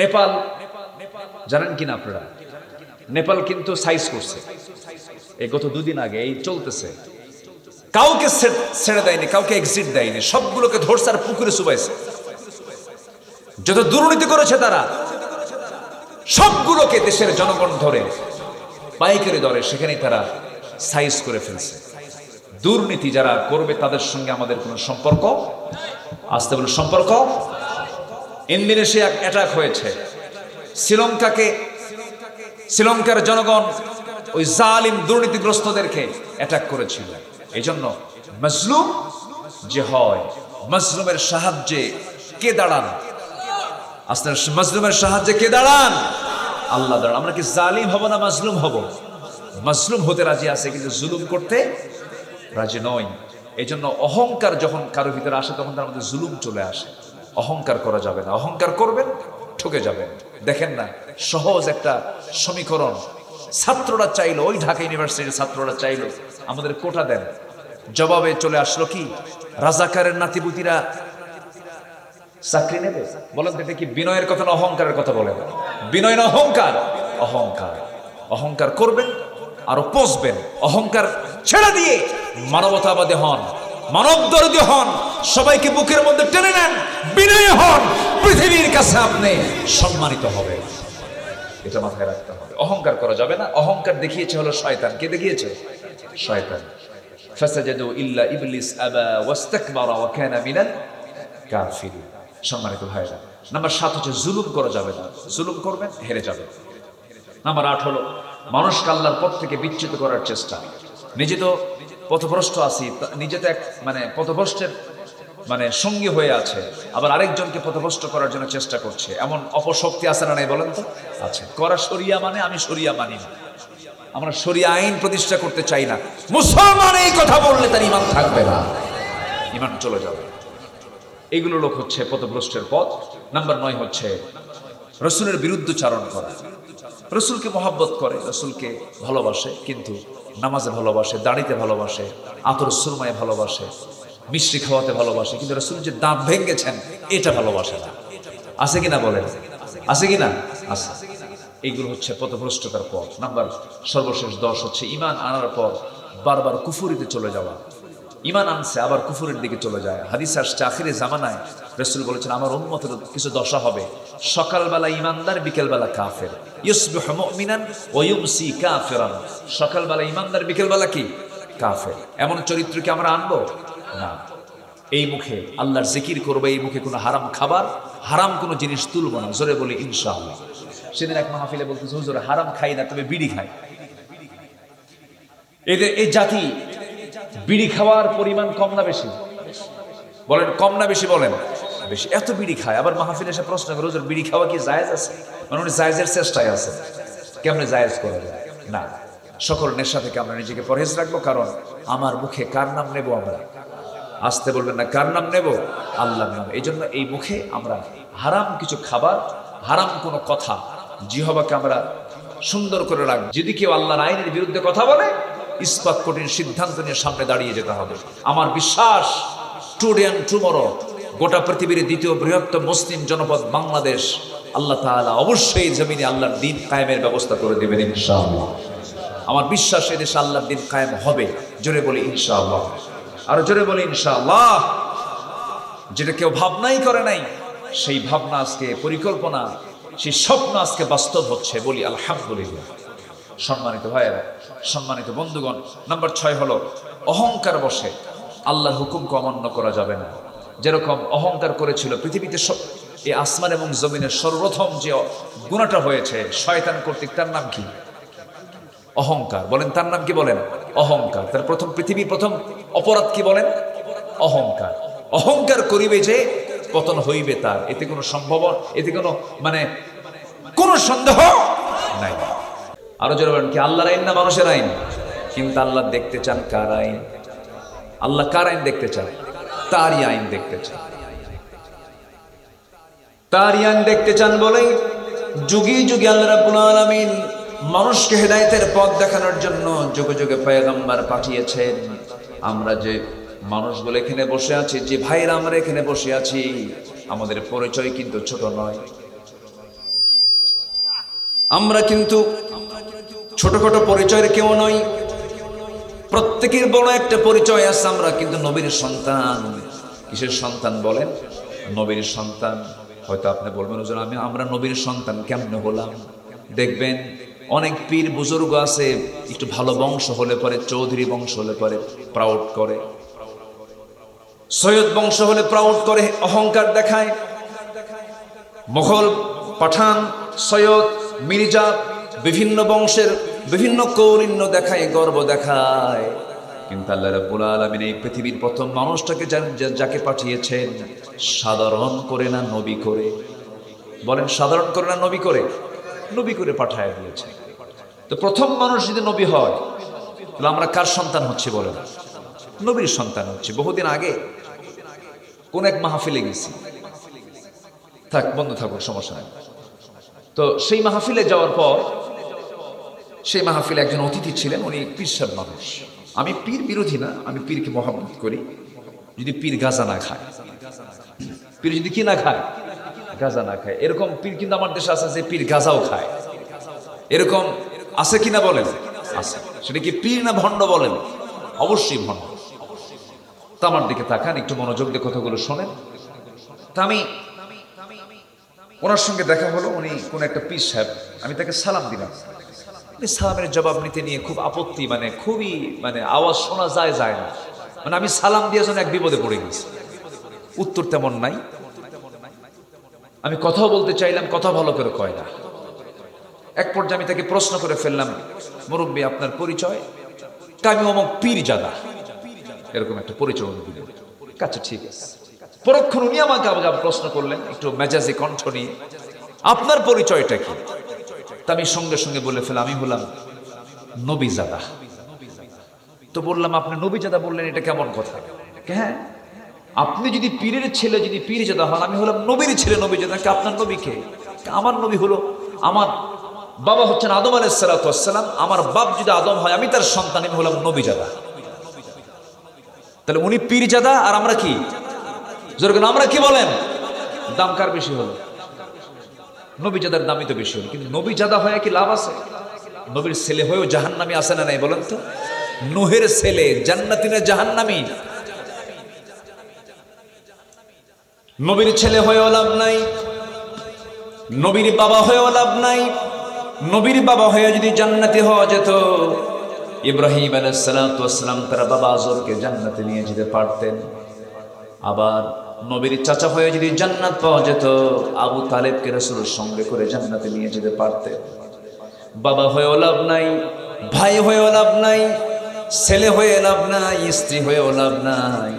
নেপাল, জানেন কিনা আপনারা? নেপাল কিন্তু সাইজ করছে। এই গত দুদিন আগে এই চলতেছে। কাউকে ছেড়ে দেয়নি, কাউকে এক্সিট দেয়নি, সবগুলোকে ধরছে আর পুকুরে চুবাইছে। যত দুর্নীতি করেছে তারা, সবগুলোকে দেশের জনগণ ধরে পাইকারি দরে সেখানেই তারা সাইজ করে ফেলছে। দুর্নীতি যারা করবে তাদের সঙ্গে আমাদের কোনো সম্পর্ক? আসতে বলে সম্পর্ক? ইন্দোনেশিয়া অ্যাটাক হয়েছে। শ্রীলঙ্কাকে, শ্রীলঙ্কার জনগণ ওই জালিম দুর্নীতিগ্রস্তদেরকে অ্যাটাক করেছিল। এই জন্য মজলুম যে হয়, মজলুমের সাহায্যে কে দাঁড়ান? আস্তে মজলুমের সাহায্যে কে দাঁড়ান? আল্লাহ দাঁড়ান। আমরা কি জালিম হব না মজলুম হব? মজলুম হতে রাজি আছে, কিন্তু জুলুম করতে রাজি নয় এই জন্য অহংকার যখন কারও ভিতরে আসে, তখন তার মধ্যে জুলুম চলে আসে। অহংকার করা যাবে না। অহংকার করবেন, ঠকে যাবেন। দেখেন না, সহজ একটা সমীকরণ। ছাত্ররা চাইলো, ওই ঢাকা ইউনিভার্সিটির ছাত্ররা চাইলো, আমাদের কোটা দেন। জবাবে চলে আসলো কি? রাজাকারের নাতিপুতিরা চাকরি নেবে? বলেন এটা কি বিনয়ের কথা না অহংকারের কথা বলেন? বিনয় না অহংকার? অহংকার। অহংকার করবেন, আরও পচবেন। অহংকার ছেড়ে দিয়ে মানবতাবাদী হন মানব দরদি হন সবাইকে বুকের মধ্যে টেনে নেন। বিনয় হন। পৃথিবীর কাছে আপনি সম্মানিত হবে। এটা মাথায় রাখতে হবে। অহংকার করা যাবে না। অহংকার দেখিয়েছে হলো শয়তান। কে দেখিয়েছে? শয়তান। ফাসাজাদু ইল্লা ইবলিস আবা ওয়াস্তাকবারা ওয়া কানা মিনাল কাফিরিন। সম্মানিত ভাইরা নাম্বার সাত হচ্ছে জুলুম করা যাবে না। জুলুম করবেন, হেরে যাবে নাম্বার আট হলো মানুষকে আল্লাহর পথ থেকে বিচ্যুত করার চেষ্টা। নিজে তো পথভ্রষ্ট আছি নিজে তো এক মানে পথভ্রষ্টের মানে সঙ্গী হয়ে আছে, আবার আরেকজনকে পথভ্রষ্ট করার জন্য চেষ্টা করছে। এমন অপশক্তি আছে না নাই বলেন তো? আছে। করা সরিয়া মানে আমি সরিয়া মানি না। আমরা সরিয়া আইন প্রতিষ্ঠা করতে চাই না। মুসলমান এই কথা বললে তার ইমান থাকবে না। ইমান চলে যাবে। এইগুলো লোক হচ্ছে পথভ্রষ্টের পথ। নাম্বার নয় হচ্ছে রসুলের বিরুদ্ধচারণ করা। রসুলকে মহাব্বত করে, রসুলকে ভালোবাসে, কিন্তু নামাজে ভালোবাসে, দাড়িতে ভালোবাসে, আতর সুরমায় ভালোবাসে মিষ্টি খাওয়াতে ভালোবাসে, কিন্তু রসুল যে দাঁত ভেঙেছেন, এটা ভালোবাসে না। আছে কিনা বলেন? আছে কিনা? আছে। এইগুলো হচ্ছে পথভ্রষ্টতার পথ। নাম্বার সর্বশেষ দশ হচ্ছে ইমান আনার পর বারবার কুফুরিতে চলে যাওয়া। ইমান আনছে, আবার কুফুরের দিকে চলে যায়। হাদিস আসছে, আখিরে জামানায় রসুল বলেছেন, আমার উন্মতের কিছু দশা হবে। সকালবেলা ইমানদার বিকেলবেলা কাফের। ইউসবিহ মুমিনান ওয়া ইউমসি কাফিরান। সকালবেলা ইমানদার বিকেলবেলা কি? কাফের। এমন চরিত্র কি আমরা আনব? না। এই মুখে আল্লাহর জিকির করবে, এই মুখে কোনো হারাম খাবার, হারাম কোনো জিনিস তুলব না। জোরে বলি, ইনশাআল্লাহ। সেদিন এক মাহফিলে বলতেছে, হুজুর, হারাম খাই না, তবে বিড়ি খাই। এদের এই জাতি বিড়ি খাওয়ার পরিমাণ কম না বেশি? বলেন, কম না বেশি বলেন। বেশি, এত বিড়ি খায়। আবার মাহফিল এসে প্রশ্ন করে, হুজুর, বিড়ি খাওয়া কি জায়েজ আছে? মানে উনি জায়েজের চেষ্টায় আছে। কেমনে জায়েজ করা না, সকল নেশা থেকে আমরা নিজেকে পরহেজ রাখব, কারণ আমার মুখে কার নাম নেব আমরা? আসতে বলবেন না, কার নাম নেব? আল্লাহর নাম। এই জন্য এই মুখে আমরা হারাম কিছু খাবার, হারাম কোনো কথা, জিহবাকে আমরা সুন্দর করে রাখব। যদি কেউ আল্লাহর আইনের বিরুদ্ধে কথা বলে, ইস্পাত কঠিন সিদ্ধান্ত নিয়ে সামনে দাঁড়িয়ে যেতে হবে। আমার বিশ্বাস টুডে অ্যান্ড টুমরো গোটা পৃথিবীর দ্বিতীয় বৃহত্তম মুসলিম জনপদ বাংলাদেশ, আল্লাহ তাআলা অবশ্যই জমিনে আল্লাহর দিন কায়েমের ব্যবস্থা করে দেবেন, ইনশাআল্লাহ। আমার বিশ্বাস এদেশে আল্লাহর দিন কায়েম হবে, জোরে বলি, ইনশাআল্লাহ। আর জোরে বলি, ইনশাআল্লাহ। যেটা কেউ ভাবনাই করে নাই, সেই ভাবনা আজকে পরিকল্পনা, সেই স্বপ্ন আজকে বাস্তব হচ্ছে বলি, আলহামদুলিল্লাহ। সম্মানিত ভাইয়েরা, সম্মানিত বন্ধুগণ, নাম্বার ছয় হলো, অহংকার বসে, আল্লাহর হুকুমকে অমান্য করা যাবে না। যেরকম অহংকার করেছিল পৃথিবীতে এই আসমান এবং জমিনের সর্বপ্রথম যে গুণাটা হয়েছে, শয়তান কর্তৃক, তার নাম কি? অহংকার। বলেন, তার নাম কি বলেন? অহংকার। তার প্রথম পৃথিবীর প্রথম অপরাধ কি বলেন? অহংকার। অহংকার করিবে যে পতন হইবে তার। এতে কোনো সম্ভব, এতে কোনো মানে কোনো সন্দেহ নাই। আরও জোরে বলেন, কি আল্লাহর আইন না মানুষের আইন? কিন্তু আল্লাহ দেখতে চান কার আইন? আল্লাহ কার আইন দেখতে চান? তারই আইন দেখতে চান। তার আইন দেখতে চান বলেই যুগে যুগে আল্লাহ রাব্বুল আলামিন মানুষকে হেদায়েতের পথ দেখানোর জন্য যুগে যুগে পয়গম্বর পাঠিয়েছেন। আমরা যে মানুষগুলো এখানে বসে আছি, যে ভাইরা আমরা এখানে বসে আছি, আমাদের পরিচয় কিন্তু ছোট নয়। আমরা কিন্তু ছোটখাটো পরিচয়ের কেউ নই। প্রত্যেকের বড় একটা পরিচয় আছে, আমরা কিন্তু নবীর সন্তান। কিসের সন্তান বলেন? নবীর সন্তান। হয়তো আপনি বলবেন আমি আমরা নবীর সন্তান কেমনে হলাম? দেখবেন অনেক পীর বুজুর্গ আছে, একটু ভালো বংশ হলে পরে, চৌধুরী বংশ হলে পরে প্রাউড করে। সৈয়দ বংশ হলে প্রাউড করে, অহংকার দেখায়। মোঘল পাঠান, সৈয়দ মির্জা বিভিন্ন বংশের বিভিন্ন কৌলিন্য দেখায়, গর্ব দেখায়। কিন্তু আল্লাহ রাব্বুল আলামিন এই পৃথিবীর প্রথম মানুষটাকে যাকে পাঠিয়েছেন, সাধারণ করে না, নবী করে। বলেন, সাধারণ করে না, নবী করে? নবী করে পাঠায় দিয়েছে। তো প্রথম মানুষ যদি নবী হয়, তাহলে আমরা কার সন্তান হচ্ছে বলেন? নবীর সন্তান হচ্ছে। বহুদিন আগে কোন এক মাহফিলে গেছি। থাক, বন্ধ থাকুক, সমস্যা নেই। তো সেই মাহফিলে যাওয়ার পর সেই মাহফিলে একজন অতিথি ছিলেন, উনি পীর মানুষ। আমি পীর বিরোধী না, আমি পীরকে মহাব্বত করি। যদি পীর গাজা না খায়, পীর যদি কি না খায়, গাজা না খায়। এরকম পীর কিন্তু আমার দেশে আছে যে পীর গাজাও খায়। এরকম আছে কিনা বলেন? আছে। সেটা কি পীর না ভণ্ড বলেন? অবশ্যই ভণ্ড। তা আমার দিকে তাকান, একটু মনোযোগ দিয়ে কথাগুলো শোনেন। তা আমি ওনার সঙ্গে দেখা হলো, উনি কোন একটা পীর সাহেব, আমি তাকে সালাম দিলাম। সালামের জবাব নিতে নিয়ে খুব আপত্তি মানে খুবই মানে আওয়াজ শোনা যায় যায় না। মানে আমি সালাম দিয়ে যেন এক বিপদে পড়ে গেছি। উত্তর তেমন নাই। আমি কথাও বলতে চাইলাম, কথা ভালো করে কয় না। এক পর্যায়ে আমি তাকে প্রশ্ন করে ফেললাম, মুরব্বী, আপনার পরিচয়? আমি অমক পীর জাদা এরকম একটা পরিচয় দিলেন। আচ্ছা ঠিক আছে। পরক্ষণ উনি আমাকে আবার প্রশ্ন করলেন, একটু মেজাজি কণ্ঠ নিয়ে, আপনার পরিচয়টা কি? তা আমি সঙ্গে সঙ্গে বলে ফেলাম আমি হলাম নবীজাদা। তো বললাম, আপনি নবীজাদা বললেন, এটা কেমন কথা? হ্যাঁ? আপনি যদি পীরের ছেলে, যদি পীর জাদা হন, আমি হলাম নবীর ছেলে নবীজাদা। কে আপনার নবীকে আমার নবী হলো আমার বাবা হচ্ছেন আদম আলাইহিস সালাম, আমার বাপ যদি আদম হয়, আমি তার সন্তান, আমি হলাম নবীজাদা। তাহলে উনি পীরজাদা আর আমরা কি? যেরকম আমরা কি বলেন? দাম কার বেশি হলো? নবীজাদার দামই তো বেশি হলো, কিন্তু নবীজাদা হয়ে কি লাভ আছে? নবীর ছেলে হয়েও জাহান্নামি আছে না নাই বলেন তো? নুহের ছেলে জান্নাতি না জাহান্নামি। নবীর ছেলে হয়েও লাভ নাই, নবীর বাবা হয়েও লাভ নাই। নবীর বাবা হয়ে যদি জান্নাতি হওয়া যেত, ইব্রাহিম আলাইসালাম তারা বাবা আজরকে জান্নাতে নিয়ে যেতে পারতেন। আবার নবীর চাচা হয়ে যদি জান্নাত পাওয়া যেত, আবু তালেবকে রসুলের সঙ্গে করে জান্নাতে নিয়ে যেতে পারতেন। বাবা হয়েও লাভ নাই, ভাই হয়েও লাভ নাই, ছেলে হয়ে লাভ নাই, স্ত্রী হয়েও লাভ নাই।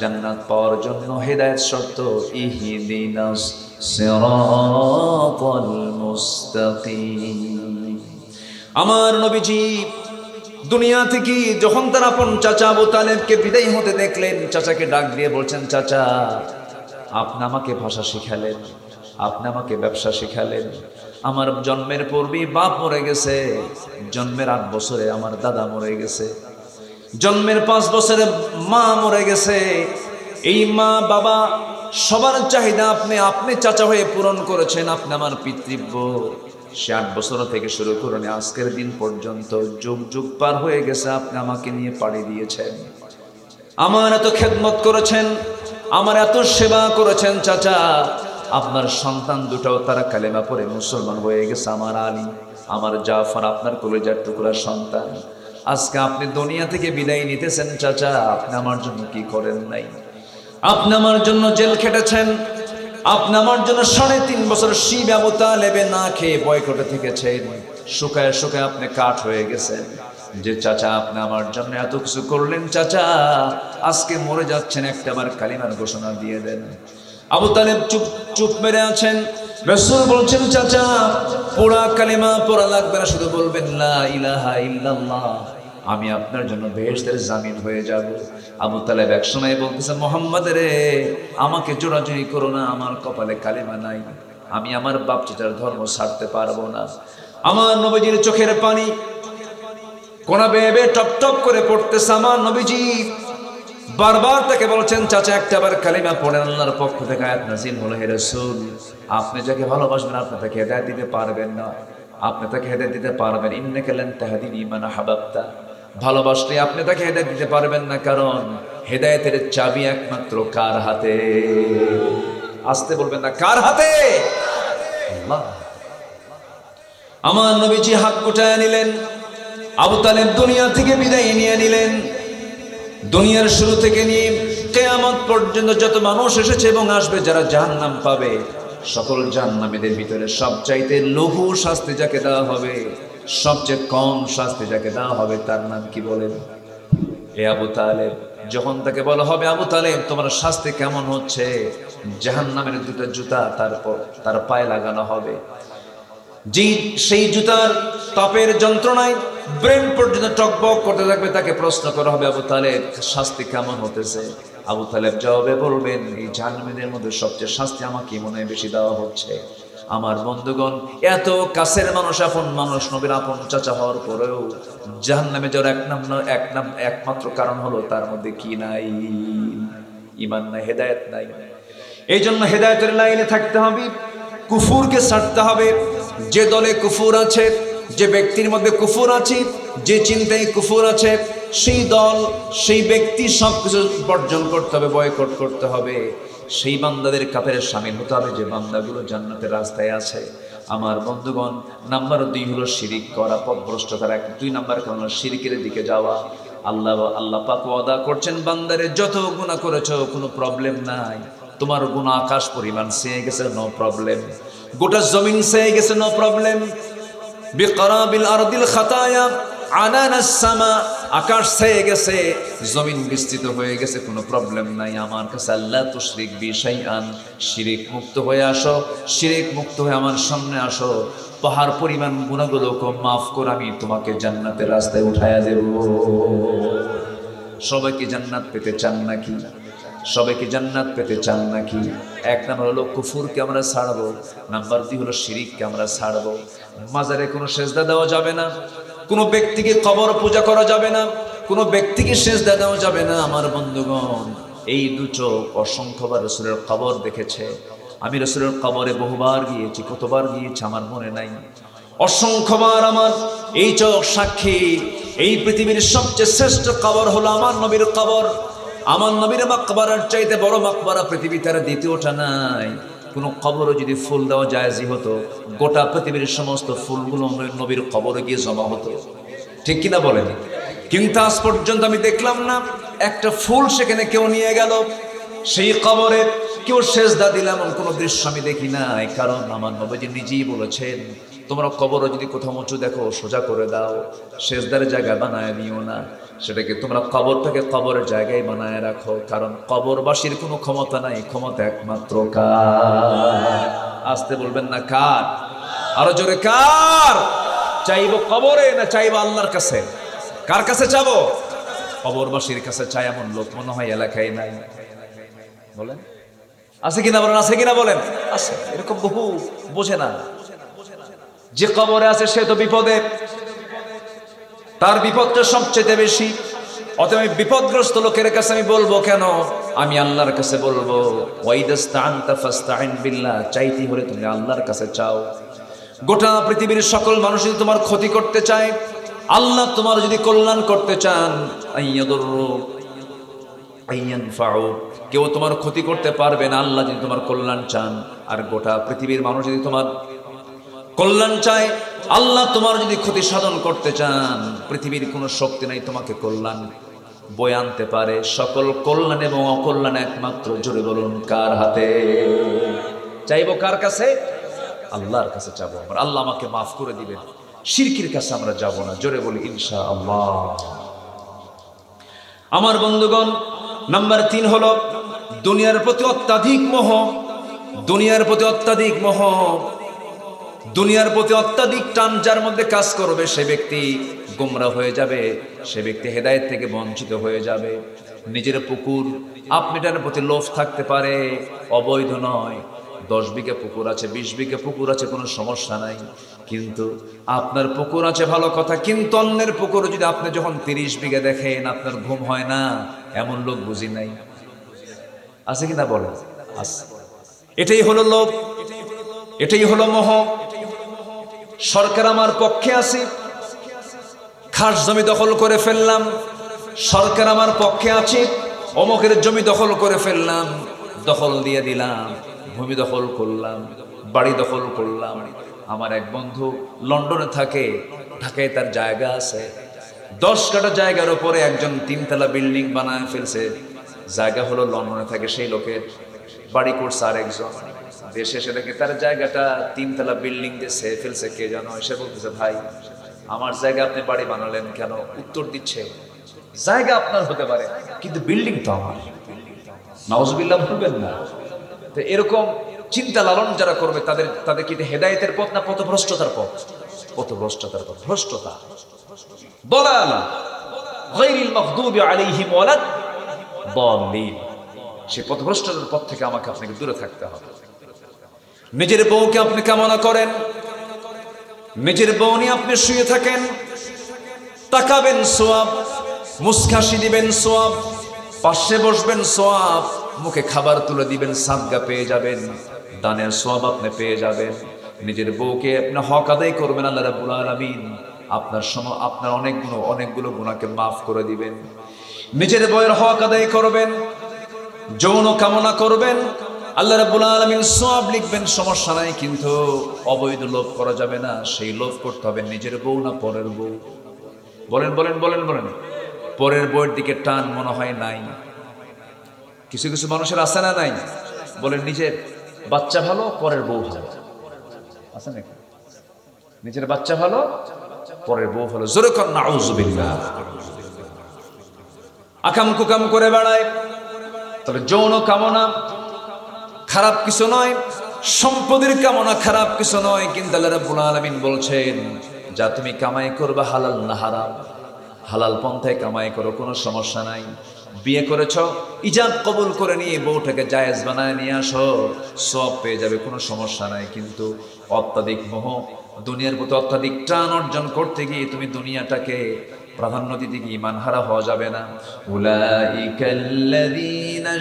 জান্নাত পাওয়ার জন্য হেদায়েত শর্ত, ইহিদিনাস আমার নবীজি, দুনিয়া থেকে যখন তার আপন চাচা আবু তালেবকে বিদায় হতে দেখলেন, চাচাকে ডাক দিয়ে বলছেন, চাচা, আপনি আমাকে ভাষা শিখালেন, আপনি আমাকে ব্যবসা শিখালেন। আমার জন্মের পূর্বেই বাপ মরে গেছে, জন্মের আট বছরে আমার দাদা মরে গেছে। জন্মের পাঁচ বছরে মা মরে গেছে। এই মা বাবা সবার চাহিদা আপনি আপনি চাচা হয়ে পূরণ করেছেন আপনি আমার পিতৃব্য। সে আট বছর থেকে শুরু করে আজকের দিন পর্যন্ত যুগ যুগ পার হয়ে গেছে আপনি আমাকে নিয়ে পাড়ি দিয়েছেন। আমার এত খেদমত করেছেন আমার এত সেবা করেছেন চাচা। আপনার সন্তান দুটাও তারা কালেমা পরে মুসলমান হয়ে গেছে আমার আলী আমার জাফর আপনার কলেজার টুকরা সন্তান। আজকে আপনি দুনিয়া থেকে বিদায় নিতেছেন চাচা আপনি আমার জন্য কি করেন নাই? আপনি আমার জন্য জেল খেটেছেন। আপনি আমার জন্য সাড়ে তিন বছর শিব আবুতা লেবে না খেয়ে বয়কটে থেকেছেন। শুকায় শুকায় আপনি কাঠ হয়ে গেছেন। যে চাচা, আপনি আমার জন্য এত কিছু করলেন চাচা, আজকে মরে যাচ্ছেন একটা বার কালিমার ঘোষণা দিয়ে দেন। আবু তালেব চুপ চুপ মেরে আছেন। রসুল বলছেন, চাচা, পোড়া কালিমা পড়া লাগবে না, শুধু বলবেন, লা ইলাহা ইল্লাল্লাহ। আমি আপনার জন্য বেহেশতের জামিন হয়ে যাব। আবু তালেব এক সময় বলতেছে, মোহাম্মদ রে, আমাকে জোরাজুরি করো না, আমার কপালে কালিমা নাই। আমি আমার বাপ চাচার ধর্ম ছাড়তে পারব না। আমার নবীজির চোখের পানি কোনা বেয়ে টপ টপ করে পড়তেছে আমার নবীজি। বারবার তাকে বলছেন, চাচা, একটা বার কালিমা পড়েন আল্লাহর পক্ষ থেকে আয়াত নাজিল হলো, হে রাসূল। আপনি যাকে ভালোবাসবেন, আপনি তাকে হেদায়েত দিতে পারবেন না। আপনি তাকে হেদায়ত দিতে পারবেন ইন্নাকা লান তাহদিনি মান আহবাবতা। ভালোবাসলে আপনি তাকে হেদায়ত দিতে পারবেন না, কারণ হেদায়েতের চাবি একমাত্র কার হাতে? আসতে বলবেন না, কার হাতে? আমার নবীজি হাত গুটায় নিলেন, আবু তালেব দুনিয়া থেকে বিদায় নিয়ে নিলেন। দুনিয়ার শুরু থেকে নিয়ে কেয়ামত পর্যন্ত যত মানুষ এসেছে এবং আসবে, যারা জাহান্নাম পাবে, সকল জাহান্নামীদের ভিতরে সবচাইতে লঘু শাস্তি যাকে দেওয়া হবে। সবচেয়ে কম শাস্তি যাকে দেওয়া হবে, তার নাম কি বলেন? এ আবু তালেব, যখন তাকে বলা হবে, আবু তালেব, তোমার শাস্তি কেমন হচ্ছে? জাহান্নামের দুটো জুতা তারপর তার পায়ে লাগানো হবে। যে, সেই জুতার তাপের যন্ত্রণায় ব্রেন পর্যন্ত টকবক করতে থাকবে, তাকে প্রশ্ন করা হবে, আবু তালেব, শাস্তি কেমন হতেছে? আবু তালেব জবাবে বলবেন, এই জাহান্নামীদের মধ্যে সবচেয়ে শাস্তি আমাকে মনে হয় বেশি দেওয়া হচ্ছে। আমার বন্ধুগণ, এত কাছের মানুষ, আপন মানুষ, নবীর আপন চাচা হওয়ার পরেও জাহান্নামে যাওয়ার এক নাম এক নাম একমাত্র কারণ হলো তার মধ্যে কি নাই? ইমান নাই, হেদায়েত নাই। এই জন্য হেদায়তের লাইনে থাকতে হবে, কুফুরকে ছাড়তে হবে। যে দলে কুফুর আছে, যে ব্যক্তির মধ্যে কুফুর আছে, যে চিন্তায় কুফুর আছে, সেই দল, সেই ব্যক্তি সব কিছু বর্জন করতে হবে, বয়কট করতে হবে। সেই বান্দাদের কাতারে সামিল হতে হবে যে বান্দাগুলো জান্নাতের রাস্তায় আছে। আমার বন্ধুগণ, নাম্বার দুই হলো শিরিক করা পথভ্রষ্টতার এক, দুই নাম্বার কারণ শিরিকের দিকে যাওয়া। আল্লাহ আল্লাহ পাক ওয়াদা করছেন, বান্দারে যত গুণা করেছ, কোনো প্রবলেম নাই। তোমার গুণা আকাশ পরিমাণ সেয়ে গেছে নো প্রবলেম গোটা জমিন সেয়ে গেছে নো প্রবলেম বিকরাবিল আরদিল খাতায়া, আনানাস সামা আকাশ ছেয়ে গেছে, জমিন বিস্তৃত হয়ে গেছে, কোনো প্রবলেম নাই। আমার কাছে আল্লাহ, তুশরিক বিশাইআন শিরিক মুক্ত হয়ে আসো, শিরিক মুক্ত হয়ে আমার সামনে আসো। পাহাড় পরিমাণ গুণাগুলোকে মাফ করে আমি তোমাকে জান্নাতের রাস্তায় উঠায়া দেব। সবাইকে জান্নাত পেতে চান নাকি? সবাইকে জান্নাত পেতে চান নাকি? এক নাম্বার হলো কুফুরকে আমরা ছাড়বো, নাম্বার দুই হলো শিরিককে আমরা ছাড়বো। মাজারে কোনো সেজদা দেওয়া যাবে না। কোনো ব্যক্তিকে কবর পূজা করা যাবে না, কোনো ব্যক্তিকে শেষ দেওয়া যাবে না, আমার বন্ধুগণ। এই দু চোখ অসংখ্যবার রসুলের কবর দেখেছে। আমি রসুলের কবরে বহুবার গিয়েছি, কতবার গিয়েছি আমার মনে নাই। অসংখ্যবার আমার এই চোখ সাক্ষী, এই পৃথিবীর সবচেয়ে শ্রেষ্ঠ কবর হলো আমার নবীর কবর। আমার নবীর মাকবারার চাইতে বড় মাকবারা পৃথিবী তার দ্বিতীয়টা নাই। কোনো কবরও যদি ফুল দেওয়া জায়জি হতো, গোটা পৃথিবীর সমস্ত ফুলগুলো নবীর কবরে গিয়ে জমা হতো। ঠিক কিনা বলেন? কিন্তু আজ পর্যন্ত আমি দেখলাম না, একটা ফুল সেখানে কেউ নিয়ে গেল। সেই কবরে কেউ সেজদা দিলাম কোনো দৃশ্য আমি দেখি নাই, কারণ আমার নবীজি নিজেই বলেছেন তোমরা কবরও যদি কোথাও উঁচু দেখো, সোজা করে দাও। সেজদার জায়গা বানায় নিও না। সেটাকে তোমরা কবরটাকে কবরের জায়গায় বানায় রাখো, কারণ কবরবাসীর কোনো ক্ষমতা নাই, ক্ষমতা একমাত্র কার। আসতে বলবেন না, কার? আরও জোরে, কার? চাইব কবরে না চাইব আল্লাহর কাছে? কার কাছে চাবো কবরবাসীর কাছে চাই এমন লোক মনে হয় এলাকায় নাই। বলেন? আছে কিনা বলেন? আছে কিনা বলেন? আছে। এরকম বহু বোঝে না। যে কবরে আছে সে তো বিপদে। তার বিপদটা সবচেয়ে বেশি। অতএব আমি বিপদগ্রস্ত লোকের কাছে আমি বলব, কেন? আমি আল্লাহর কাছে বলব বিল্লাহ চাইতে হলে তুমি আল্লাহর কাছে চাও। গোটা পৃথিবীর সকল মানুষ যদি তোমার ক্ষতি করতে চায়, আল্লাহ তোমার যদি কল্যাণ করতে চান কেউ তোমার ক্ষতি করতে পারবে না, আল্লাহ যদি তোমার কল্যাণ চান। আর গোটা পৃথিবীর মানুষ যদি তোমার কল্যাণ চায় আল্লাহ তোমার যদি ক্ষতি সাধন করতে চান, পৃথিবীর কোনো শক্তি নাই তোমাকে কল্যাণ বয়ে আনতে পারে। সকল কল্যাণ এবং অকল্যাণ একমাত্র, জোরে বলুন, কার হাতে? চাইব কার কাছে? আল্লাহর কাছে যাব আমরা। আল্লাহ আমাকে মাফ করে দিবেন। শিরকির কাছে আমরা যাব না। জোরে বলি ইনশা আল্লাহ আমার বন্ধুগণ, নাম্বার তিন হলো, দুনিয়ার প্রতি অত্যাধিক মোহ। দুনিয়ার প্রতি অত্যাধিক মোহ। দুনিয়ার প্রতি অত্যাধিক টান যার মধ্যে কাজ করবে সে ব্যক্তি গোমরা হয়ে যাবে, সে ব্যক্তি হেদায়েত থেকে বঞ্চিত হয়ে যাবে। নিজের পুকুর আপনার প্রতি লোভ থাকতে পারে, অবৈধ নয়। দশ বিঘা পুকুর আছে, বিশ বিঘা পুকুর আছে, কোনো সমস্যা নাই। কিন্তু আপনার পুকুর আছে ভালো কথা, কিন্তু অন্যের পুকুর যদি আপনি যখন তিরিশ বিঘা দেখেন, আপনার ঘুম হয় না, এমন লোক বুঝি নাই। আছে কিনা আছে। এটাই হলো লোভ, এটাই হলো মোহ। সরকার আমার পক্ষে আছে। খাস জমি দখল করে ফেললাম। সরকার আমার পক্ষে আছে। অমকের জমি দখল করে ফেললাম। দখল দিয়ে দিলাম। ভূমি দখল করলাম। বাড়ি দখল করলাম। আমার এক বন্ধু লন্ডনে থাকে। ঢাকায় তার জায়গা আছে। দশ কাটা জায়গার উপরে একজন তিনতলা বিল্ডিং বানায় ফেলছে। জায়গা হলো লন্ডনে থাকে সেই লোকের। বাড়ি করছে আর একজন দেশে এসে দেখে তার জায়গাটা তিনতলা বিল্ডিং দিয়ে সে ফেলছে, কে জানো? এসে বলতেছে, ভাই, আমার জায়গা আপনি বাড়ি বানালেন কেন? উত্তর দিচ্ছে। জায়গা আপনার হতে পারে, কিন্তু বিল্ডিং তো আমার। নওয়াজবিল্লাহ ভুলবেন না। তো এরকম চিন্তা লালন যারা করবে, তাদের তাদের কি এটা হেদায়েতের পথ না পথভ্রষ্টতার পথ? পথভ্রষ্টতার পথ, ভ্রষ্টতা। বলালা গায়রিল মাগদুবি আলাইহিম ওয়ালাদ সে পথভ্রষ্টতার পথ থেকে আমাকে আপনাকে দূরে থাকতে হবে। নিজের বউকে আপনি কামনা করেন, নিজের বউ নিয়ে আপনি শুয়ে থাকেন, তাকাবেন সোয়াব মুসখাসি দিবেন সোয়াব, পাশে বসবেন সোয়াব, মুখে খাবার তুলে দিবেন, সাদগা পেয়ে যাবেন, দানের সোয়াব আপনি পেয়ে যাবেন। নিজের বউকে আপনি হক আদায় করবেন, আল্লাহ রাব্বুল আলামিন আপনার সম, আপনার অনেকগুলো অনেকগুলো গুণাকে মাফ করে দিবেন। নিজের বউয়ের হক আদায় করবেন, যৌন কামনা করবেন আল্লাহ রাব্বুল আলামিন সব লিখবেন, সমস্যা নাই, কিন্তু অবৈধ লোভ করা যাবে না, সেই লোভ করতে হবে নিজের বউ না পরের বউ? বলেন বলেন বলেন বলেন। পরের বউয়ের দিকে টান মনে হয় নাই। কিছু কিছু মানুষের আছে না নাই? বলেন, নিজের বাচ্চা ভালো, পরের বউ ভালো? আছে নাকি? নিজের বাচ্চা ভালো, পরের বউ ভালো। জোরে নাউজুবিল্লাহ। আকাম কুকাম করে বেড়ায়, তবে যৌন কামনা খারাপ কিছু নয়, সম্পদের কামনা খারাপ কিছু নয়, কিন্তু আল্লাহ রাব্বুল আলামিন বলছেন, যা তুমি কামাই করবে হালাল না হারাম, হালাল পন্থায় কামাই করো, কোনো সমস্যা নাই। বিয়ে করেছ ইজাব কবুল করে নিয়ে বউটাকে জায়েজ বানায় নিয়ে আসো, সব পেয়ে যাবে, কোনো সমস্যা নাই। কিন্তু অত্যাধিক মোহ, দুনিয়ার প্রতি অত্যাধিক টান অর্জন করতে গিয়ে তুমি দুনিয়াটাকে প্রাধান্য দিতে গিয়ে ইমান হারা হওয়া যাবে না উলাইকাল্লাযীনা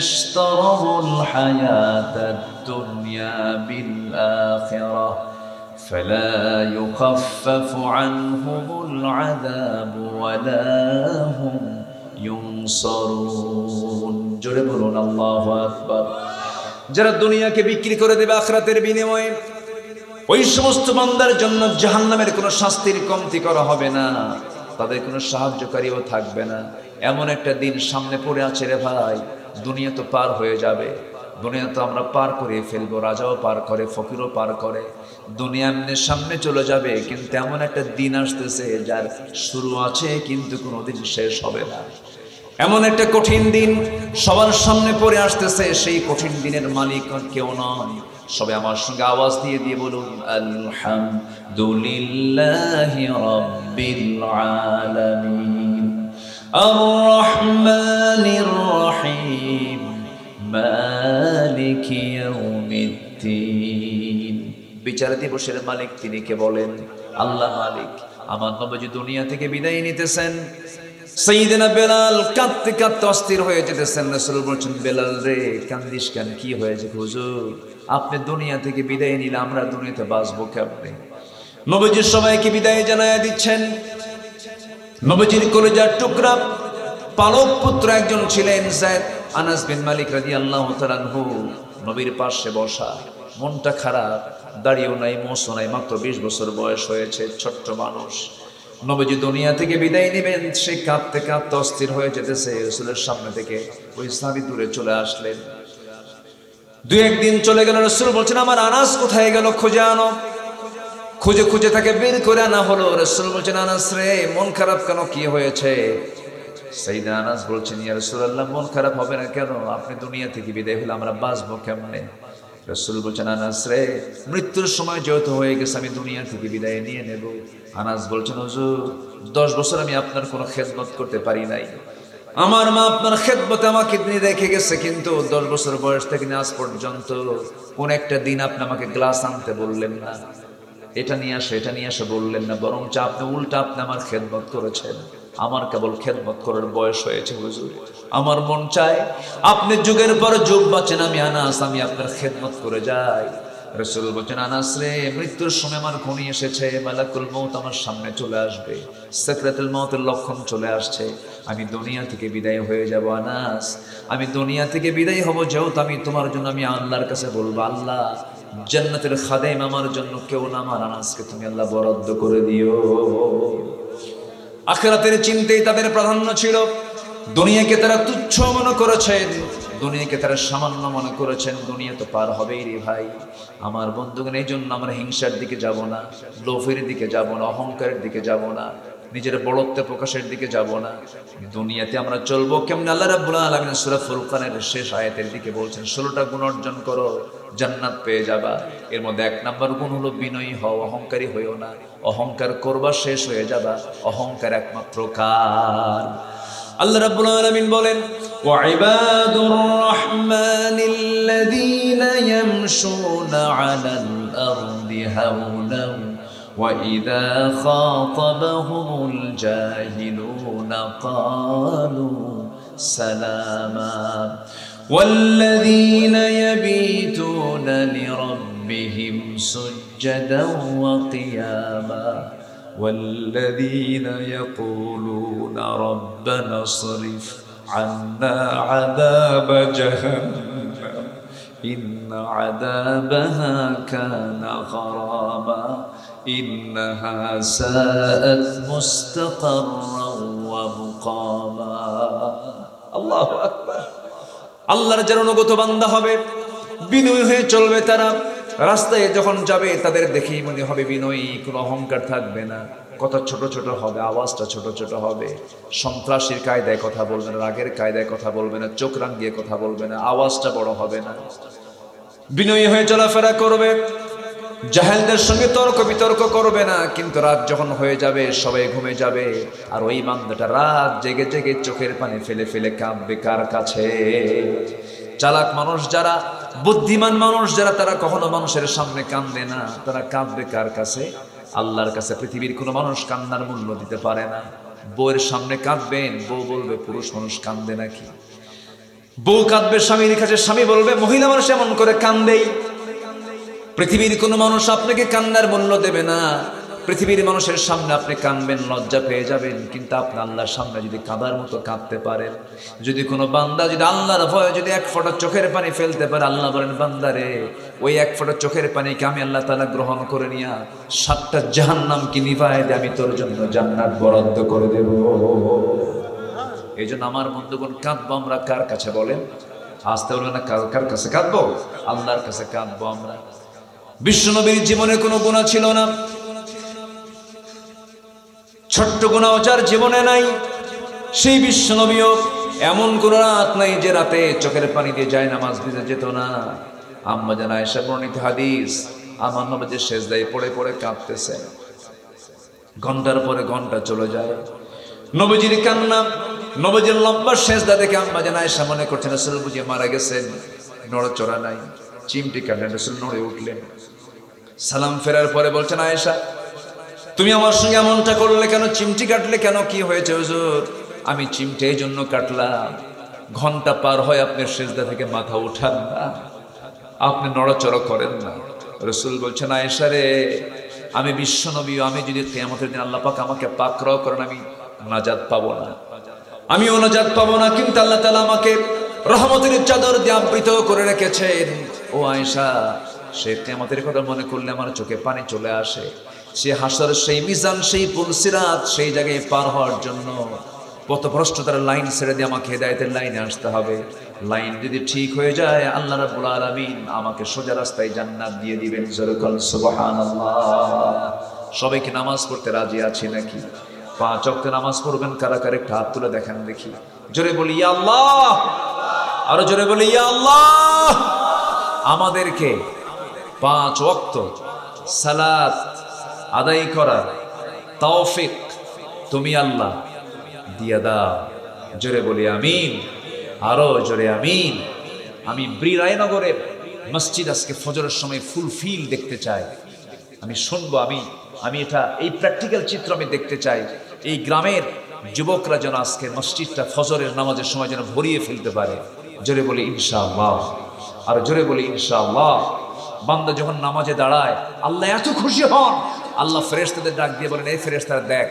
ইশতারাউল হায়াতাদ দুনিয়া বিল আখিরাহ فلا يخفف عنهم العذاب ولا هم ينصرون জোরে বলুন আল্লাহু আকবার যারা দুনিয়াকে বিক্রি করে দেবে আখরাতের বিনিময়ে ওই সমস্ত বান্দার জন্য জাহান্নামের কোনো শাস্তির কমতি করা হবে না তাদের কোনো সাহায্যকারীও থাকবে না। এমন একটা দিন সামনে পড়ে আছে রে ভাই। দুনিয়া তো পার হয়ে যাবে। দুনিয়া তো আমরা পার করে ফেলব, রাজাও পার করে, ফকিরও পার করে। দুনিয়া এমনি সামনে চলে যাবে, কিন্তু এমন একটা দিন আসতেছে যার শুরু আছে, কিন্তু কোনোদিন শেষ হবে না। এমন একটা কঠিন দিন সবার সামনে পড়ে আসতেছে, সেই কঠিন দিনের মালিক কেউ নয়। সবে আমার সঙ্গে আওয়াজ দিয়ে দিয়ে বলুন, আলহামদুলিল্লাহ আলামিন আর রহমানির রহিম মালিক ইয়াউমিদ্দিন বিচার দিবসের মালিক তিনি কে বলেন? আল্লাহ মালিক। আমার নবজি দুনিয়া থেকে বিদায় নিতেছেন। সেইদিনা বেলাল কাঁদতে কাঁদতে অস্থির হয়ে যেতেছেন। রসুল বলছেন বেলাল রে কান্দিস কেন? কি হয়েছে হুজুর? আপনি দুনিয়া থেকে বিদায় নিলে আমরা দুনিয়াতে বাঁচবো কেমনে? নবজির সবাইকে বিদায় জানায় দিচ্ছেন। নবজির কলেজার টুকরা পালক পুত্র একজন ছিলেন জায়দ আনাস বিন মালিক রাজি আল্লাহ তালানহু নবীর পাশে বসা, মনটা খারাপ দাঁড়িয়েও নাই, মোসও নাই, মাত্র বিশ বছর বয়স হয়েছে, ছোট্ট মানুষ। নবজি দুনিয়া থেকে বিদায় নেবেন, সে কাঁদতে কাঁদতে অস্থির হয়ে যেতেছে, রসুলের সামনে থেকে ওই সাবি দূরে চলে আসলেন। দু একদিন চলে গেল, রসুল বলছেন, আমার আনাস কোথায় গেল? খুঁজে আনো। খুঁজে খুঁজে তাকে বের করে আনা হলো। রসুল বলছেন, আনাস রে, মন খারাপ কেন? কি হয়েছে? সেইদা আনাস বলছেন, ইয়া রসুল্লাহ মন খারাপ হবে না কেন? আপনি দুনিয়া থেকে বিদায় হলে আমরা বাঁচবো কেমনে? রসুল বলছেন, আনাস রে, মৃত্যুর সময় যেহেতু হয়ে গেছে, আমি দুনিয়া থেকে বিদায় নিয়ে নেব। আনাস বলছেন, হুজুর, দশ বছর আমি আপনার কোনো খেদমত করতে পারি নাই। আমার মা আপনার খেদমতে আমাকে রেখে গেছে, কিন্তু দশ বছর বয়স থেকে আজ পর্যন্ত কোন একটা দিন আপনি আমাকে গ্লাস আনতে বললেন না। এটা নিয়ে আসো, এটা নিয়ে আসো বললেন না বরং চা আপনি উল্টা আপনি আমার খেদমত করেছেন। আমার কেবল খেদমত করার বয়স হয়েছে হুজুর। আমার মন চায় আপনি যুগের পর যুগ বাঁচেন, আমি আনাস, আমি আপনার খেদমত করে যাই। রসুল বলছেন, আনাস রে, মৃত্যুর সময় আমার ঘনি এসেছে, মালাকুল মৌত আমার সামনে চলে আসবে সেক্রেতুল মৌতের লক্ষণ চলে আসছে। আমি দুনিয়া থেকে বিদায় হয়ে যাব, আনাস। আমি দুনিয়া থেকে বিদায় হব, যেহেতু আমি তোমার জন্য, আমি আল্লাহর কাছে বলব, আল্লাহ জান্নাতের খাদেম আমার জন্য কেউ না আমার আনাসকে তুমি আল্লাহ বরাদ্দ করে দিও। আখেরাতের চিন্তাই তাদের প্রাধান্য ছিল। দুনিয়াকে তারা তুচ্ছ মনে করেছেন, দুনিয়াকে তারা সামান্য মনে করেছেন, দুনিয়া তো পার হবেই রে ভাই। আমার বন্ধুগণ, এই জন্য আমরা হিংসার দিকে যাব না, লোভের দিকে যাব না, অহংকারের দিকে যাব না, নিজের বড়ত্ব প্রকাশের দিকে যাব না। দুনিয়াতে আমরা চলবো কেমন? আল্লাহ রাব্বুল আলামিন সূরা ফুরকানের শেষ আয়াতের দিকে বলছেন, ষোলোটা গুণ অর্জন করো। জান্নাত পেয়ে যাবা এর মধ্যে এক নাম্বার গুণ হলো বিনয়ী হও অহংকারী হইও না অহংকার করবা শেষ হয়ে যাবা অহংকার একমাত্র কার আল্লাহ রাব্বুল আলামিন বলেন وعباد الرحمن الذين يمشون على الأرض هونا وإذا خاطبهم الجاهلون قالوا سلاما والذين يبيتون لربهم سجدا وقياما والذين يقولون ربنا اصرف عنا عذاب جهنم إن عذابها كان غراما إنها ساءت مستقرا ومقاما الله أكبر আল্লাহর যারা অনুগত বান্দা হবে বিনয়ী হয়ে চলবে তারা। রাস্তায় যখন যাবে, তাদের দেখেই মনে হবে বিনয়ী, কোনো অহংকার থাকবে না। কথা ছোট ছোট হবে, আওয়াজটা ছোট ছোট হবে। সন্ত্রাসীর কায়দায় কথা বলবে না, রাগের কায়দায় কথা বলবে না, চোখ রাঙ্গিয়ে কথা বলবে না, আওয়াজটা বড় হবে না। বিনয়ী হয়ে চলাফেরা করবে। জাহেলদের সঙ্গে তর্ক বিতর্ক করবে না, কিন্তু রাত যখন হয়ে যাবে, সবাই ঘুমে যাবে। আর ওই বান্দাটা রাত জেগে জেগে চোখের পানি ফেলে ফেলে কাঁপবে কার কাছে? চালাক মানুষ যারা বুদ্ধিমান মানুষ যারা, তারা কখনো মানুষের সামনে কান্দে না। তারা কাঁদবে কার কাছে? আল্লাহর কাছে পৃথিবীর কোনো মানুষ কান্নার মূল্য দিতে পারে না। বউয়ের সামনে কাঁদবেন, বউ বলবে, পুরুষ মানুষ কান্দে নাকি? বউ কাঁদবে, স্বামীর কাছে স্বামী বলবে, মহিলা মানুষ এমন করে কান্দেই। পৃথিবীর কোনো মানুষ আপনাকে কান্নার মূল্য দেবে না। পৃথিবীর মানুষের সামনে আপনি কানবেন লজ্জা পেয়ে যাবেন, কিন্তু আপনি আল্লাহর সামনে যদি কাঁদার মতো কাঁদতে পারেন, যদি কোনো বান্দা, যদি আল্লাহর ভয়ে যদি এক ফোঁটা চোখের পানি ফেলতে পারে, আল্লাহ বলেন বান্দারে ওই এক ফোঁটা চোখের পানিকে আমি আল্লাহ তালা গ্রহণ করে নিয়া সাতটা জাহান্নাম কি নিভায় দিয়ে আমি তোর জন্য জান্নাত বরাদ্দ করে দেব। এই জন্য আমার বন্ধুগণ, কাঁদবো আমরা কার কাছে বলেন? আসতে বলবে না, কার কার কাছে কাঁদবো? আল্লাহর কাছে কাঁদবো আমরা। বিশ্বনবীর জীবনে কোনো গুণা ছিল না। ছোট্ট গুণাও যার জীবনে নাই, সেই বিশ্বনবীও এমন কোন রাত নাই যে রাতে চোখের পানি দিয়ে যায়, নামাজ দিতে যেত না। আম্মা জানা এসে বর্ণিত হাদিস, আমার নবজের শেষ দায় পড়ে পড়ে কাঁদতেছে। ঘণ্টার পরে ঘণ্টা চলে যায়। নবজির কান্না, নবজির লম্বা শেষদা দেখে আম্মা জানা এসে মনে করছেন আসল বুঝিয়ে মারা গেছেন, নড়চড়া নাই। চিমটি রসুল নড়ে উঠলেন। সালাম ফেরার পরে বলছেন, আয়েশা তুমি আমার সঙ্গে এমনটা করলে কেন? চিমটি কাটলে কেন? কি হয়েছে হুজুর? আমি চিমটে এই জন্য কাটলাম। ঘণ্টা পার হয় আপনার সেজদা থেকে মাথা উঠান না। আপনি নড়াচড়া করেন না। রসুল বলছেন, আয়েশা রে, আমি বিশ্বনবী, আমি যদি কেয়ামতের দিন আল্লাহ পাক আমাকে পাকড়াও করেন, আমি নাজাদ পাবো না। আমি নাজাত পাবো না, কিন্তু আল্লাহ তালা আমাকে রহমতের চাদর দিয়ে করে রেখেছেন। ও আয়েশা, সে কেয়ামতের কথা মনে করলে আমার চোখে পানি চলে আসে। সে হাসার সেই মিজান, সেই পুলসিরাত সেই জায়গায় পার হওয়ার জন্য পথভ্রষ্টতার লাইন ছেড়ে দিয়ে আমাকে হেদায়তের লাইনে আসতে হবে। লাইন যদি ঠিক হয়ে যায়, আল্লাহ রাব্বুল আলামিন আমাকে সোজা রাস্তায় জান্নাত দিয়ে দিবেন। সবাইকে নামাজ পড়তে রাজি আছে নাকি? পাঁচ ওয়াক্ত নামাজ পড়বেন, কারা কারা একটু হাত তুলে দেখেন দেখি। জোরে বলি আল্লাহ! আরও জোরে বলি, ইয়া আল্লাহ! আমাদেরকে পাঁচ ওয়াক্ত সালাত আদায় করা। তৌফিক তুমি আল্লাহ দিয়া দাও। জোরে বলি আমিন। আরও জোরে আমিন। আমি ব্রি রায়নগরের মসজিদ আজকে ফজরের সময় ফুলফিল দেখতে চাই। আমি শুনব, আমি আমি এটা, এই প্র্যাকটিক্যাল চিত্র আমি দেখতে চাই। এই গ্রামের যুবকরা যেন আজকে মসজিদটা ফজরের নামাজের সময় যেন ভরিয়ে ফেলতে পারে। জোরে বলি ইনশাআল্লাহ। আর জোরে বলি ইনশাআল্লাহ। বান্দা যখন নামাজে দাঁড়ায়, আল্লাহ এত খুশি হন। আল্লাহ ফেরেশতাদের ডাক দিয়ে বলেন, এই ফেরেশতারা দেখ,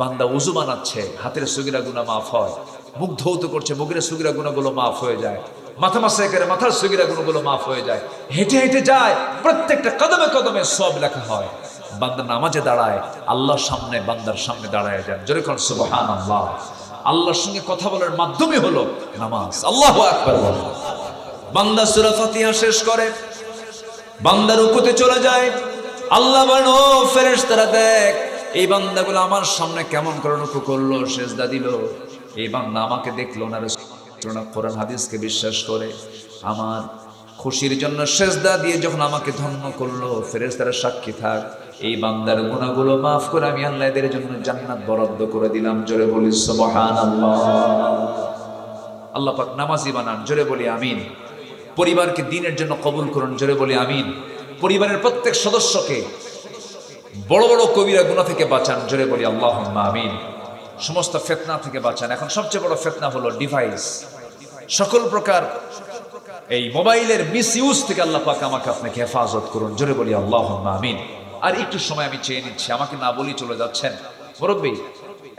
বান্দা উজু বানাচ্ছে, হাতের সুগিরা গুণা মাফ হয়, মুখ ধৌত করছে, মুখের সুগিরা গুণাগুলো মাফ হয়ে যায়, মাথা মাসে করে মাথার সুগিরা গুণগুলো মাফ হয়ে যায়, হেঁটে হেঁটে যায়, প্রত্যেকটা কদমে কদমে সব লেখা হয়। বান্দা নামাজে দাঁড়ায়, আল্লাহর সামনে, বান্দার সামনে দাঁড়ায় যান জোরে কোন সুবহান আল্লাহ আল্লাহর সঙ্গে কথা বলার মাধ্যমে হলো নামাজ। আল্লাহ আকবার। বান্দা সুরা ফাতিহা শেষ করে, বান্দা রুকুতে চলে যায় আল্লাহ বলেন, ও ফেরেশতারা দেখ, এই বান্দাগুলো আমার সামনে কেমন করে রুকু করল, সেজদা দিল। এই বান্দা আমাকে দেখল না কোরআন হাদিসকে বিশ্বাস করে। আমার খুশির জন্য সেজদা দিয়ে যখন আমাকে ধন্য করল, ফেরেশতারা সাক্ষী থাক, এই বান্দার গুণাগুলো মাফ করে আমি আল্লাহ এদের জন্য জান্নাত বরাদ্দ করে দিলাম। জোরে বলি, সুবহানাল্লাহ। আল্লাহ পাক নামাজি বানান, জোরে বলি, আমিন। পরিবারকে দিনের জন্য কবুল করুন, জোরে বলি, আমিন। পরিবারের প্রত্যেক সদস্যকে বড় বড় কবিরা গুণা থেকে বাঁচান, জোরে বলি আল্লাহ আমিন। সমস্ত ফেতনা থেকে বাঁচান। এখন সবচেয়ে বড় ফেতনা হলো ডিভাইস সকল প্রকার এই মোবাইলের মিস ইউজ থেকে আল্লাহ পাক আমাকে আপনাকে হেফাজত করুন, জোরে বলি আল্লাহ আমিন। আর একটু সময় আমি চেয়ে নিচ্ছি, আমাকে না বলি চলে যাচ্ছেন। মুরব্বী,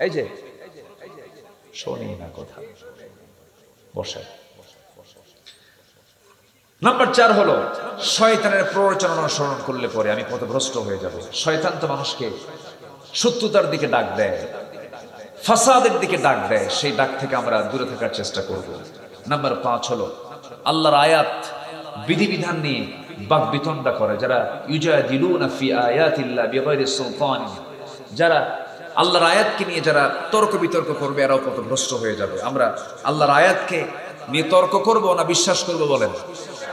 এই যে শোনি না কথা। বসে নাম্বার চার হলো, শয়তানের প্ররোচনা অনুসরণ করলে পরে আমি পথভ্রষ্ট হয়ে যাব। শয়তান তো মানুষকে সত্যতার দিকে ডাক দেয়, ফাসাদের দিকে ডাক দেয়, সেই ডাক থেকে আমরা দূরে থাকার চেষ্টা করব। নাম্বার পাঁচ হলো, আল্লাহর আয়াত বিধিবিধান নিয়ে বাক বিতণ্ডা করে। যারা ইউজাদিলুনা ফি আয়াতিল্লাহ বিগাইরি সুলতান, যারা আল্লাহর আয়াতকে নিয়ে যারা তর্ক বিতর্ক করবে, এরাও কত পথভ্রষ্ট হয়ে যাবে। আমরা আল্লাহর আয়াতকে নিয়ে তর্ক করব না বিশ্বাস করব বলেন।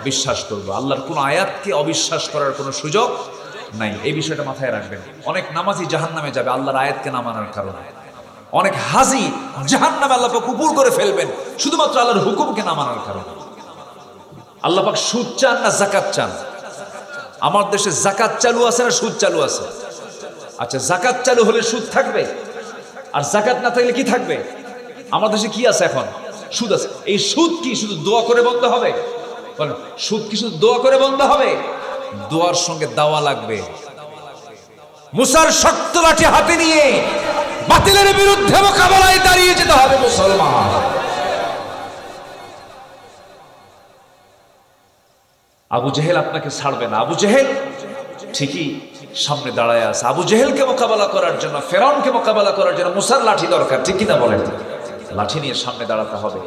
বিশ্বাস করব। আল্লাহর কোনো আয়াতকে অবিশ্বাস করার কোনো সুযোগ নাই। এই বিষয়টা মাথায় রাখবেন। অনেক নামাজি জাহান নামে যাবে আল্লাহর আয়াতকে না মানার কারণে। অনেক হাজি জাহান নামে আল্লাহ পাক উপর করে ফেলবেন, শুধুমাত্র আল্লাহর হুকুমকে না মানার কারণে। আল্লাহ পাক সুদ চান না জাকাত চান? আমার দেশে জাকাত চালু আছে না সুদ চালু আছে? আচ্ছা জাকাত চালু হলে সুদ থাকবে? আর জাকাত না থাকলে কি থাকবে? আমার দেশে কি আছে এখন? সুদ আছে। এই সুদ কি শুধু দোয়া করে বন্ধ হবে? বলেন, সুদ কি শুধু দোয়া করে বন্ধ হবে? দোয়ার সঙ্গে দাওয়া লাগবে। মুসার শক্ত লাঠি হাতে নিয়ে বাতিলের বিরুদ্ধে মোকাবেলায় দাঁড়িয়ে যেতে হবে মুসলমান। আবু জেহেল আপনাকে ছাড়বে না। আবু জেহেল ঠিকই সামনে দাঁড়ায় আছে। আবু জেহেলকে মোকাবেলা করার জন্য, ফেরাউনকে মোকাবেলা করার জন্য মুসার লাঠি দরকার, ঠিক কিনা বলেন? লাঠি নিয়ে সামনে দাঁড়াতে হবে।